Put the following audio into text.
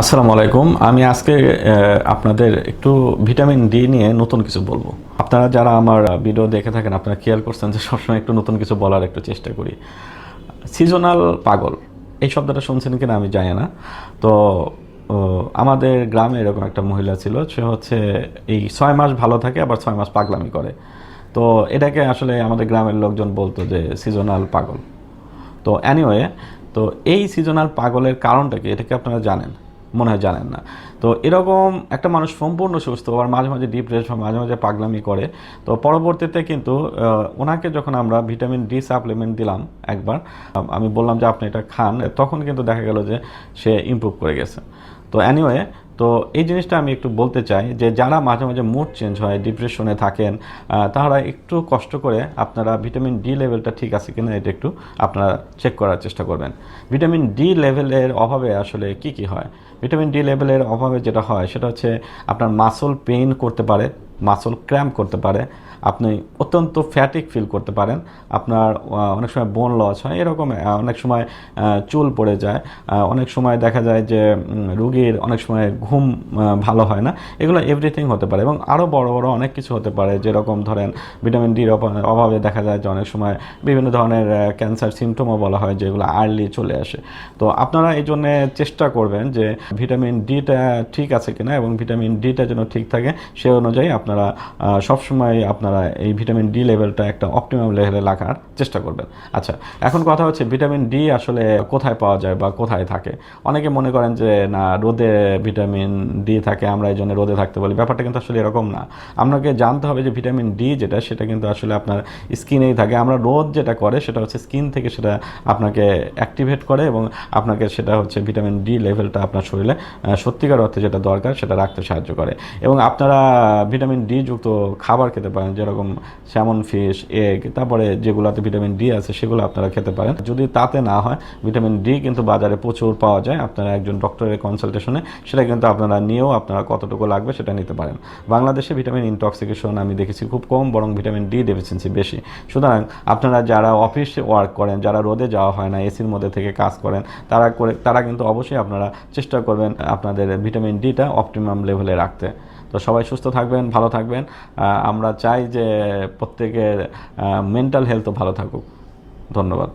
আসসালামু আলাইকুম। আমি আজকে আপনাদের একটু ভিটামিন ডি নিয়ে নতুন কিছু বলব। আপনারা যারা আমার ভিডিও দেখে থাকেন, আপনারা খেয়াল করছেন যে সবসময় একটু নতুন কিছু বলার একটু চেষ্টা করি। সিজনাল পাগল, এই শব্দটা শুনছেন কিনা আমি জানি না। তো আমাদের গ্রামে এরকম একটা মহিলা ছিল, সে হচ্ছে এই ছয় মাস ভালো থাকে, আবার ছয় মাস পাগলামি করে। তো, এটাকে আসলে আমাদের গ্রামের লোকজন বলতো যে সিজনাল পাগল। তো অ্যানিওয়ে তো এই সিজনাল পাগলের কারণটা কি এটাকে আপনারা জানেন? মনে হয় জানেন না। তো এরকম একটা মানুষ সম্পূর্ণ সুস্থ, আবার মাঝে মাঝে ডিপ্রেস বা মাঝে মাঝে পাগলামি করে। তো পরবর্তীতে কিন্তু ওনাকে যখন আমরা ভিটামিন ডি সাপ্লিমেন্ট দিলাম একবার আমি বললাম যে আপনি এটা খান, তখন কিন্তু দেখা গেল যে সে ইম্প্রুভ করে গেছে। তো অ্যানিওয়ে তো এই জিনিসটা আমি একটু বলতে চাই যে যারা মাঝে মাঝে মুড চেঞ্জ হয় ডিপ্রেশনে থাকেন তারা একটু কষ্ট করে আপনারা ভিটামিন ডি লেভেলটা ঠিক আছে কিনা এটা একটু আপনারা চেক করার চেষ্টা করবেন। ভিটামিন ডি লেভেলের অভাবে আসলে কি কি হয়? ভিটামিন ডি লেভেলের অভাবে যেটা হয়, সেটা হচ্ছে আপনার মাসল পেইন করতে পারে মাসল ক্র্যাম্প করতে পারে, আপনি অত্যন্ত ফ্যাটিক ফিল করতে পারেন, আপনার অনেক সময় বোন লস হয়, এরকম অনেক সময় চুল পড়ে যায় অনেক সময় দেখা যায় যে রুগীর অনেক সময় ঘুম ভালো হয় না, এগুলো এভরিথিং হতে পারে এবং আরও বড় বড় অনেক কিছু হতে পারে, যেরকম ধরেন ভিটামিন ডির অভাবে দেখা যায় যে অনেক সময় বিভিন্ন ধরনের ক্যান্সার সিমটমও বলা হয় যেগুলো আর্লি চলে আসে। তো আপনারা এই জন্যে চেষ্টা করবেন যে ভিটামিন ডিটা ঠিক আছে কিনা এবং ভিটামিন ডিটা যেন ঠিক থাকে, সে অনুযায়ী আপনারা সবসময় আপনারা এই ভিটামিন ডি লেভেলটা একটা অপটিমাম লেভেলে রাখার চেষ্টা করবেন। আচ্ছা এখন কথা হচ্ছে ভিটামিন ডি আসলে কোথায় পাওয়া যায় বা কোথায় থাকে? অনেকে মনে করেন যে, না, রোদে ভিটামিন ডি থাকে, আমরা এই জন্য রোদে থাকতে বলি। ব্যাপারটা কিন্তু আসলে এরকম না। আপনাকে জানতে হবে যে, ভিটামিন ডি যেটা, সেটা কিন্তু আসলে আপনার স্কিনেই থাকে। আমরা রোদ যেটা করে, সেটা হচ্ছে স্কিন থেকে সেটা আপনাকে অ্যাক্টিভেট করে এবং আপনাকে সেটা হচ্ছে ভিটামিন ডি লেভেলটা আপনার শরীরে সত্যিকার অর্থে যেটা দরকার, সেটা রাখতে সাহায্য করে। এবং আপনারা ভিটামিন ডি যুক্ত খাবার খেতে পারেন, যেরকম স্যামন ফিশ এগ তারপরে যেগুলোতে ভিটামিন ডি আছে সেগুলো আপনারা খেতে পারেন। যদি তাতে না হয়, ভিটামিন ডি কিন্তু বাজারে প্রচুর পাওয়া যায়, আপনারা একজন ডক্টরের কনসালটেশনে সেটা কিন্তু আপনারা নিয়েও আপনারা কতটুকু লাগবে সেটা নিতে পারেন। বাংলাদেশে ভিটামিন ইনটক্সিকেশন আমি দেখেছি খুব কম, বরং ভিটামিন ডি ডেফিসিয়েন্সি বেশি। সুতরাং আপনারা যারা অফিসে ওয়ার্ক করেন, যারা রোদে যাওয়া হয় না এসির মধ্যে থেকে কাজ করেন, তারা করে, তারা কিন্তু অবশ্যই আপনারা চেষ্টা করবেন আপনাদের ভিটামিন ডিটা অপটিমাম লেভেলে রাখতে। তো সবাই সুস্থ থাকবেন, ভালো থাকবেন। আহ, আমরা চাই যে প্রত্যেকের মেন্টাল হেলথও ভালো থাকুক। ধন্যবাদ।